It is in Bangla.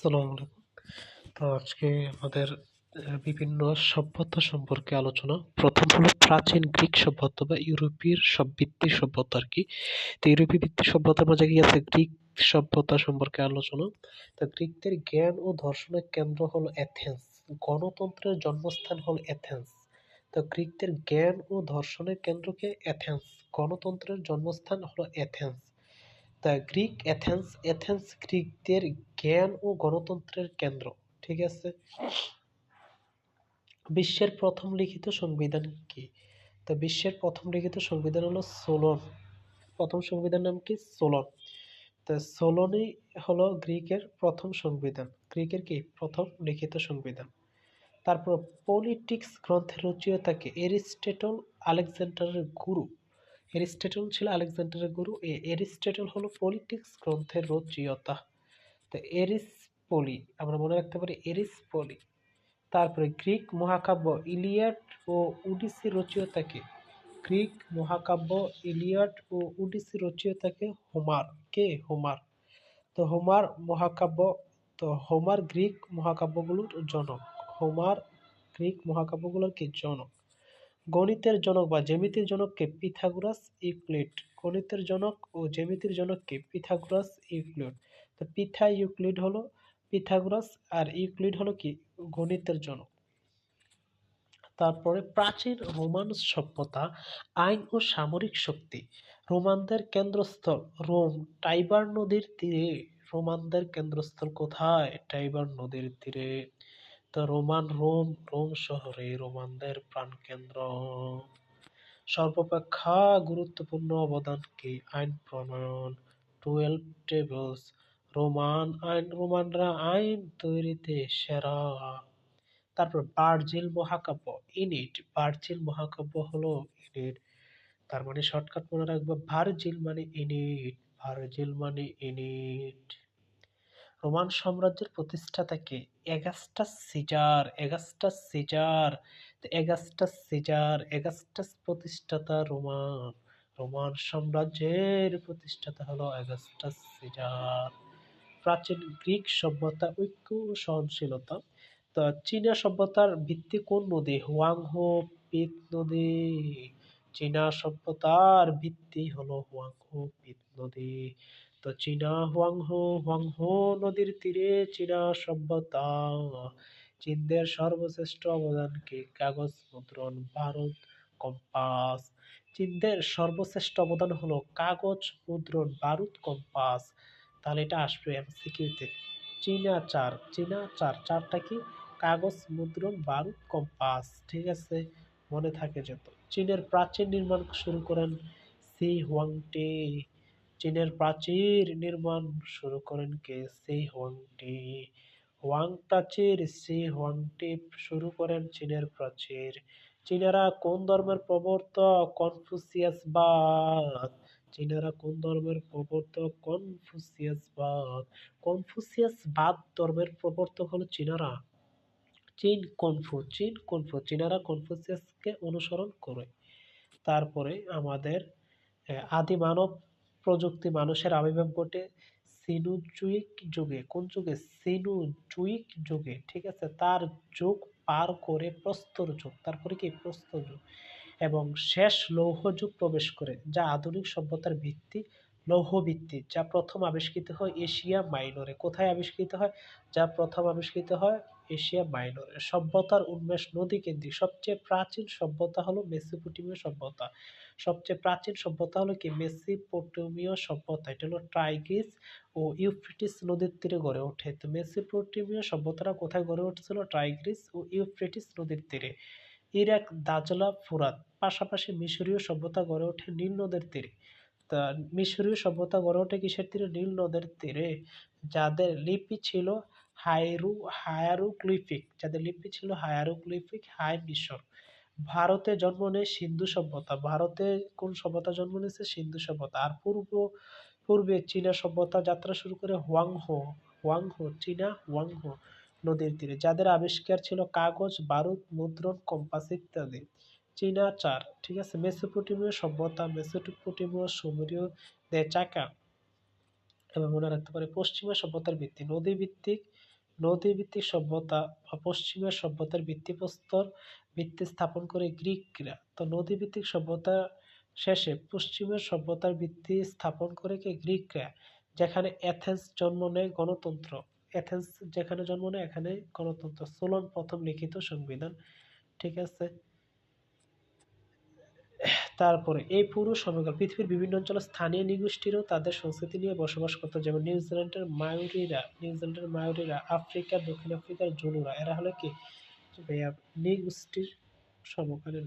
আসসালামু আলাইকুম। তো আজকে আমাদের বিভিন্ন সভ্যতা সম্পর্কে আলোচনা। প্রথম হলো প্রাচীন গ্রিক সভ্যতা বা ইউরোপীয় সব ভিত্তিক সভ্যতা আর কি। তো ইউরোপীয় ভিত্তিক সভ্যতার মাঝে কি আছে? গ্রিক সভ্যতা সম্পর্কে আলোচনা। তো গ্রিকদের জ্ঞান ও দর্শনের কেন্দ্র হলো অ্যাথেন্স। গণতন্ত্রের জন্মস্থান হলো অ্যাথেন্স। তো গ্রিকদের জ্ঞান ও দর্শনের কেন্দ্রকে অ্যাথেন্স। গণতন্ত্রের জন্মস্থান হলো Athens. The Greek Athens Athens গ্রিকদের জ্ঞান ও গণতন্ত্রের কেন্দ্র, ঠিক আছে? বিশ্বের প্রথম লিখিত সংবিধান কি? তো বিশ্বের প্রথম লিখিত সংবিধান হলো সোলন। প্রথম সংবিধান নাম কি? সোলন। তো সোলনই হলো গ্রিকের প্রথম সংবিধান। গ্রিকের কি? প্রথম লিখিত সংবিধান। তারপর পলিটিক্স গ্রন্থের রচয়িতাকে এরিস্টেটল আলেকজান্ডারের গুরু। এরিস্টেটল ছিল আলেকজান্ডারের গুরু। এ এরিস্টেটল হলো পলিটিক্স গ্রন্থের রচয়িতা। তো এরিস পলি আমরা মনে রাখতে পারি এরিস পলি তারপরে গ্রিক মহাকাব্য ইলিয়াড ও উডিসি রচয়িতাকে, গ্রিক মহাকাব্য ইলিয়াড ও উডিসি রচয়িতাকে হোমার, কে হোমার? তো হোমার মহাকাব্য, তো হোমার গ্রিক মহাকাব্যগুলোর জনক। হোমার গ্রিক মহাকাব্যগুলোর কি জনক? গণিতের জনক বা জ্যামিতির জনককে পিথাগোরাস ইউক্লিড। গণিতের জনক ও জ্যামিতির জনককে পিথাগোরাস ইউক্লিড। তো পিথা ইউক্লিড হলো পিথাগোরাস আর ইউক্লিড হলো কি? গণিতের জনক। তারপরে প্রাচীন রোমান সভ্যতা, আইন ও সামরিক শক্তি। রোমানদের কেন্দ্রস্থল রোম। টাইবার নদীর তীরে। রোমানদের কেন্দ্রস্থল কোথায়? টাইবার নদীর তীরে। তো রোমান, রোম রোম শহরে রোমানদের প্রাণকেন্দ্র। সর্বাপেক্ষা গুরুত্বপূর্ণ অবদান কি? আইন প্রণয়ন, টুয়েলভ টেবলস, রোমান আইন, রোমানরা আইন তৈরিতে সেরা। তারপর বার্জিল মহাকাব্য, ইনিট বার্জিল মহাকাব্য হলো ইনিট। তার মানে শর্টকাট মনে রাখব, ভার্জিল মানে ইনিট, ভার্জিল মানে ইনিট। রোমান সাম্রাজ্যের প্রতিষ্ঠাতাকে Augustus Caesar Augustus Caesar Augustus Caesar, Augustus প্রতিষ্ঠাতা রোমান রোমান সাম্রাজ্যের প্রতিষ্ঠাতা হলো এগাস্টাস সিজার। প্রাচীন গ্রিক সভ্যতা, ঐক্য সহনশীলতা, তো চীনা সভ্যতার ভিত্তি কোন নদী? হুয়াংহো পিত নদী। চীনা সভ্যতার ভিত্তি হলো হুয়াংহো পিত নদী। তো চীনা হুয়াংহো হুয়াংহো নদীর তীরে চীনা সভ্যতা। চীনদের সর্বশ্রেষ্ঠ অবদান কি কাগজ, মুদ্রণ, ভারত, কম্পাস। চীনদের সর্বশ্রেষ্ঠ অবদান হলো কাগজ, মুদ্রণ বারুদ কম্পাস। তাহলে এটা আসবে এমসিকিউতে। চীনা চার চীনা চার, চারটা কি? কাগজ, মুদ্রণ বারুদ কম্পাস, ঠিক আছে? মনে থাকে যেত। চীনের প্রাচীন নির্মাণ শুরু করেন সি হুয়াংটে। চীনের প্রাচীর নির্মাণ শুরু করেন কে সি হুয়াংটি। হুয়াং প্রাচীর সি হুয়াংটি শুরু করেন চীনের প্রাচীর। চীনেরা কোন ধর্মের প্রবর্তক? কনফুসিয়াসবাদ চীনেরা কোন ধর্মের প্রবর্তক? কনফুসিয়াসবাদ কনফুসিয়াসবাদ ধর্মের প্রবর্তক হলো চীনারা। চীন কনফু চীন কনফু, চীনারা কনফুসিয়াসকে অনুসরণ করে। তারপরে আমাদের আদি মানব প্রযুক্তি মানুষের আবির্ভাব ঘটে সিনুজুইক যুগে। কোন যুগে? সিনুজুইক যুগে, ঠিক আছে? তার যুগ পার করে প্রস্তর যুগ। তারপরে কি? প্রস্তর যুগ। এবং শেষ লৌহ যুগ প্রবেশ করে, যা আধুনিক সভ্যতার ভিত্তি, লৌহ ভিত্তি, যা প্রথম আবিষ্কৃত হয় এশিয়া মাইনরে কোথায় আবিষ্কৃত হয়? যা প্রথম আবিষ্কৃত হয় এশিয়া মাইনরে সভ্যতার উন্মেষ নদী কেন্দ্রিক সবচেয়ে প্রাচীন সভ্যতা হলো মেসোপটেমীয় সভ্যতা। সবচেয়ে প্রাচীন সভ্যতা হলো কি? মেসোপটেমীয় সভ্যতা। এটা হলো ট্রাইগ্রিস ও ইউফ্রেটিস নদীর তীরে গড়ে ওঠে। তো মেসোপটেমীয় সভ্যতাটা কোথায় গড়ে উঠেছিল? ট্রাইগ্রিস ও ইউফ্রেটিস নদীর তীরে। ইরাক দাজলা ফুরাত পাশাপাশি মিশরীয় সভ্যতা গড়ে ওঠে নীল নদের তীরে। তা মিশরীয় সভ্যতা গড়ে ওঠে কিসের তীরে? নীল নদের তীরে। যাদের লিপি ছিল হাইরু হায়ারুক্লিফিক যাদের লিপি ছিল হায়ারুক্লিফিক হাই মিশর। ভারতে জন্ম নেয় সিন্ধু সভ্যতা। ভারতে কোন সভ্যতা জন্ম নিয়েছে? সিন্ধু সভ্যতা। আর পূর্ব, পূর্বে চীনা সভ্যতা যাত্রা শুরু করে হোয়াংহো হোয়াংহো, চীনা হোয়াংহো নদীর তীরে, যাদের আবিষ্কার ছিল কাগজ, বারুদ, মুদ্রণ, কম্পাস ইত্যাদি। চীনা চার, ঠিক আছে? মেসোপটেমীয় সভ্যতা, মেসোপটেমীয় সুমেরীয়, দেচাকা, এবং মনে রাখতে পারে পশ্চিমা সভ্যতার ভিত্তি। নদী ভিত্তিক নদীভিত্তিক সভ্যতা বা পশ্চিমের সভ্যতার ভিত্তিপ্রস্তর ভিত্তি স্থাপন করে গ্রিকরা। তো নদীভিত্তিক সভ্যতা শেষে পশ্চিমের সভ্যতার ভিত্তি স্থাপন করে কে গ্রিকরা, যেখানে অ্যাথেন্স জন্ম নেয় গণতন্ত্র। অ্যাথেন্স যেখানে জন্ম নেয়, এখানে গণতন্ত্র। সোলন প্রথম লিখিত সংবিধান। ঠিক আছে? তারপরে এই পুরো সময়কাল পৃথিবীর বিভিন্ন অঞ্চলে স্থানীয় নৃগোষ্ঠীরও তাদের সংস্কৃতি নিয়ে বসবাস করত, যেমন নিউজিল্যান্ডের মায়ুরিরা নিউজিল্যান্ডের মায়ুরিরা আফ্রিকা দক্ষিণ আফ্রিকার জুনুরা, এরা হলো কি? নৃগোষ্ঠীর সমকালীন